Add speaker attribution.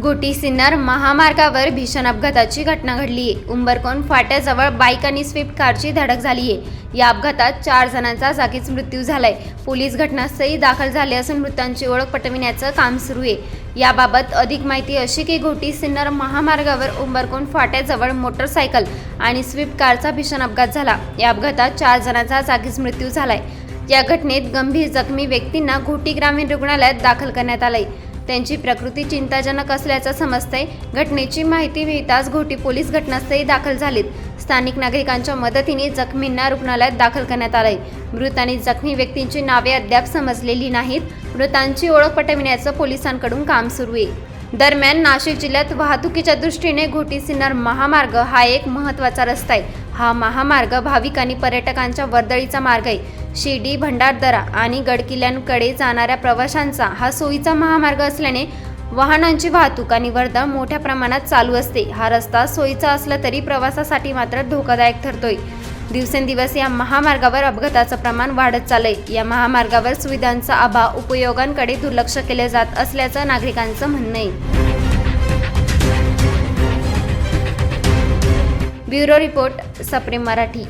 Speaker 1: घोटी सिन्नर महामार्गावर भीषण अपघाताची घटना घडली. आहे उंबरकोण फाट्याजवळ बाईक आणि स्विफ्ट कारची धडक झाली आहे. या अपघातात चार जणांचा जागीच मृत्यू झालाय. पोलीस घटनास्थळी दाखल झाले असून मृतांची ओळख पटविण्याचं काम सुरू आहे. याबाबत अधिक माहिती अशी की घोटी सिन्नर महामार्गावर उंबरकोण फाट्याजवळ मोटरसायकल आणि स्विफ्ट कारचा भीषण अपघात झाला. या अपघातात चार जणांचा जागीच मृत्यू झालाय. या घटनेत गंभीर जखमी व्यक्तींना घोटी ग्रामीण रुग्णालयात दाखल करण्यात आलंय. त्यांची प्रकृती चिंताजनक असल्याचं समजतंय. घटनेची माहिती मिळताच घोटी पोलीस घटनास्थळी दाखल झालीत. स्थानिक नागरिकांच्या मदतीने जखमींना रुग्णालयात दाखल करण्यात आलंय. मृत आणि जखमी व्यक्तींची नावे अद्याप समजलेली नाहीत. मृतांची ओळख पटविण्याचं पोलिसांकडून काम सुरू आहे. दरम्यान नाशिक जिल्ह्यात वाहतुकीच्या दृष्टीने घोटी सिन्नर महामार्ग हा एक महत्त्वाचा रस्ता आहे. हा महामार्ग भाविक आणि पर्यटकांच्या वर्दळीचा मार्ग आहे. शिर्डी भंडारदरा आणि गडकिल्ल्यांकडे जाणाऱ्या प्रवाशांचा हा सोयीचा महामार्ग असल्याने वाहनांची वाहतूक आणि वर्दळ मोठ्या प्रमाणात चालू असते. हा रस्ता सोयीचा असला तरी प्रवासासाठी मात्र धोकादायक ठरतोय. दिवसेंदिवस या महामार्गावर अपघाताचं प्रमाण वाढत चाललंय. या महामार्गावर सुविधांचा अभाव उपयोगांकडे दुर्लक्ष केले जात असल्याचं नागरिकांचं म्हणणं आहे. ब्युरो रिपोर्ट सप्रेम मराठी.